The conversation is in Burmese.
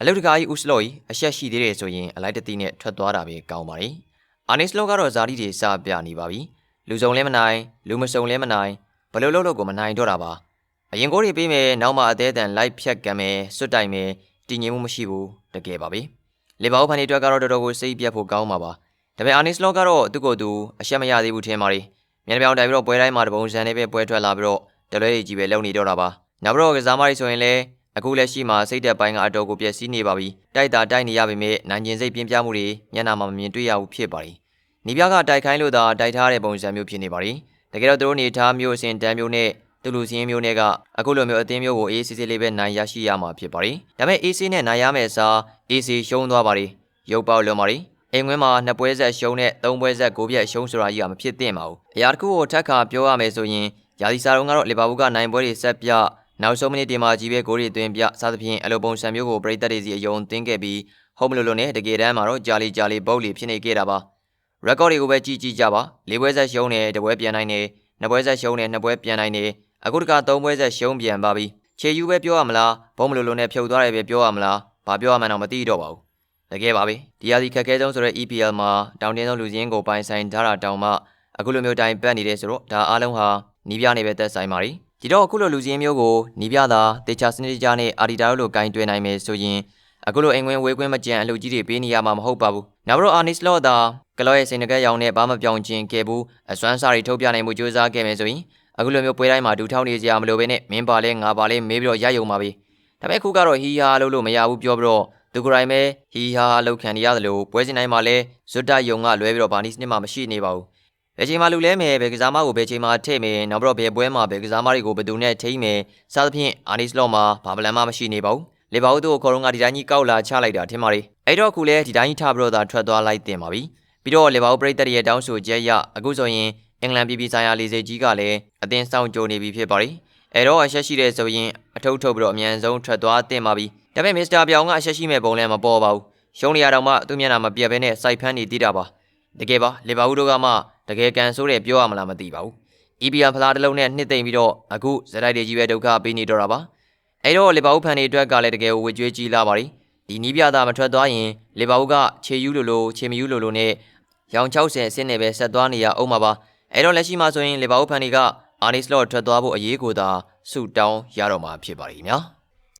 အလုတ်တကာကြီးဦးစလော့ကြီးအဆက်ရှိသေးတယ်ဆိုရင်အလိုက်တတိနဲ့ထွက်သွားတာပဲကောင်းပါလေအာနီစလော့ကတော့ဇာတိတွေစပြနေပါပြီလူစုံလဲမနိုင်လူမစုံလဲမနိုင်ဘယ်လိုလုပ်လို့ကိုမနိုင်တော့တာပါအရင်ကိုတွေပေးမယ်နောက်မှအသေးအတန်လိုက်ဖြတ်ကံမယ်စွတ်တိုင်မယ်တည်ငြိမ်မှုမရှိဘူးတကယ်ပါပဲလီဗာပူးဖန်တွေအတွက်ကတော့တော်တော်ကိုစိတ်ပြတ်ဖို့ကောင်းပါပါဒါပေမဲ့အာနီစလော့ကတော့သူ့ကိုယ်သူအဆက်မရသေးဘူးထင်ပါလေမျက်နှာပြောင်တိုင်ပြီးတော့ပွဲတိုင်းမှာတပုံစံနဲ့ပဲပွဲထွက်လာပြီးတော့တလွဲတွေကြီးပဲလုံနေတော့တာပါနောက်ပြီးတော့ကစားမတွေဆိုရင်လည်း အခုလက်ရှိမှာစိတ်သက်ပိုင်းကအတော်ကိုပျက်စီးနေပါပြီတိုက်တာတိုက်နေရပေမဲ့နိုင်ကျင်စိတ်ပြင်းပြမှုတွေမျက်နှာမှာမမြင်တွေ့ရဘူးဖြစ်ပါရီနီးပြားကတိုက်ခိုင်းလို့သာတိုက်ထားတဲ့ပုံစံမျိုးဖြစ်နေပါရီတကယ်တော့သူတို့နေထားမျိုးအစဉ်တန်းမျိုးနဲ့တူလူစင်းမျိုးနဲ့ကအခုလိုမျိုးအသင်းမျိုးကိုအေးစစ်စစ်လေးပဲနိုင်ရရှိရမှာဖြစ်ပါရီဒါပေမဲ့အေးစစ်နဲ့နိုင်ရမယ့်အစားအေးစီရှုံးသွားပါရီရုပ်ပေါက်လွန်ပါရီအိမ်ဝင်းမှာနှစ်ပွဲဆက်ရှုံးနဲ့သုံးပွဲဆက်ကိုပြက်ရှုံးဆိုတာကြီးကမဖြစ်သင့်ပါဘူးအရာတစ်ခုကိုထပ်ခါပြောရမယ်ဆိုရင်ယာဒီစာတုံးကတော့လီဗာပူးကနိုင်ပွဲတွေဆက်ပြ နောက်ဆုံးမိနစ်ဒီမှာကြီးပဲဂိုးတွေသွင်းပြစသဖြင့်အလိုပုံစံမျိုးကိုပရိသတ်တွေစီအယုံသွင်းခဲ့ပြီးဟုတ်မလို့လို့နဲ့တကယ်တမ်းမှာတော့ဂျာလီဂျာလီဘုတ်လီဖြစ်နေခဲ့တာပါရက်ကော့တွေကိုပဲကြည့်ကြည့်ကြပါလေးပွဲဆက်ရှုံးတယ်တပွဲပြန်နိုင်တယ်နှစ်ပွဲဆက်ရှုံးတယ်နှစ်ပွဲပြန်နိုင်တယ်အခုတကသုံးပွဲဆက်ရှုံးပြန်ပါပြီခြေယူပဲပြောရမလားဘုံမလို့လို့နဲ့ဖြုတ်သွားတယ်ပဲပြောရမလားဘာပြောရမှန်းတော့မသိတော့ပါဘူးတကယ်ပါပဲဒီဟာဒီခက်ခဲဆုံးဆိုတဲ့ EPL မှာတောင်တင်းဆုံးလူစင်းကိုပိုင်ဆိုင်ထားတာတောင်မှအခုလိုမျိုးတိုင်ပတ်နေတယ်ဆိုတော့ဒါအားလုံးဟာနီးပြနေပဲသက်ဆိုင်ပါ ರಿ ဒီတော့အခုလိုလူစင်းမျိုးကိုနီးပြတာတေချာစနစ်ကြနဲ့အာဒီတာတို့လိုဂိုင်းတွဲနိုင်မယ်ဆိုရင်အခုလိုအိမ်ဝင်ဝေးကွင်းမကြံအလုပ်ကြီးတွေပေးနေရမှာမဟုတ်ပါဘူးနောက်တော့အာနီစလော့တာကလော့ရဲ့စိန်တကက်ရောင်နဲ့ဘာမှပြောင်းခြင်းခဲ့ဘူးအစွမ်းစားတွေထုတ်ပြနိုင်မှုကြိုးစားခဲ့မယ်ဆိုရင်အခုလိုမျိုးပွဲတိုင်းမှာဒူထောက်နေကြရမလို့ပဲနဲ့မင်းပါလဲငါပါလဲမေးပြီးတော့ရယုံပါပြီဒါပေမဲ့အခုကတော့ဟီဟာလို့လို့မရဘူးပြောပြီးတော့သူကိုယ်တိုင်ပဲဟီဟာလောက်ခံနေရတယ်လို့ပွဲစဉ်တိုင်းမှာလဲဇွတ်တယုံကလွဲပြီးတော့ဘာနီစနစ်မှမရှိနေပါဘူး ဘယ်ချိန်မှလူလဲမယ်ဘယ်ကစားမကိုဘယ်ချိန်မှထည့်မယ်နောက်ပြီးတော့ဘယ်ပွဲမှာဘယ်ကစားမတွေကိုဘယ်သူနဲ့ထိမ့်မယ်စသဖြင့်အာနီစလော့မှာဘာပလန်မှမရှိနေပါဘူးလေဘာဦးတို့ခေါ်တော့ကဒီတိုင်းကြီးကောက်လာချလိုက်တာထင်ပါလေအဲ့တော့အခုလဲဒီတိုင်းကြီးထပြီးတော့သာထွက်သွားလိုက်တင်ပါပြီပြီးတော့လေဘာဦးပရိသတ်ရဲ့တောင်းဆိုချက်ရအခုဆိုရင်အင်္ဂလန်ပြည်ပြည်ဆိုင်ရာလေဆိပ်ကြီးကလည်းအသင်းဆောင်ကြိုနေပြီဖြစ်ပါလေအဲ့တော့အဆက်ရှိတဲ့ဆိုရင်အထုပ်ထုတ်ပြီးတော့အမြန်ဆုံးထွက်သွားတင်ပါပြီဒါပေမဲ့မစ္စတာပြောင်ကအဆက်ရှိမဲ့ပုံလဲမပေါ်ပါဘူးရှုံးနေရတော့မှသူ့မျက်နှာမပြတ်ဘဲနဲ့စိုက်ဖမ်းနေသေးတာပါ တကယ်ပါလေဘာဦးတို့ကမှတကယ်ကန်ဆိုးတယ်ပြောရမလားမသိပါဘူး။ EPR ဖလားတစ်လုံးနဲ့နှစ်သိမ့်ပြီးတော့အခုဇက်တိုက်တွေကြီးပဲဒုက္ခပေးနေတော့တာပါ။အဲ့တော့လေဘာဦးဖန်တွေအတွက်ကလည်းတကယ်ဝေကြွေးကြီးလာပါပြီ။ဒီနီးပြတာမထွက်သွားရင်လေဘာဦးကခြေယူးလိုလိုခြေမယူးလိုလိုနဲ့ရောင်60အဆင့်နဲ့ပဲဆက်သွားနေရအောင်ပါပါ။အဲ့တော့လက်ရှိမှာဆိုရင်လေဘာဦးဖန်တွေကအာနီစလော့ထွက်သွားဖို့အရေးကိုသာဆူတောင်းရတော့မှာဖြစ်ပါလိမ့်များ။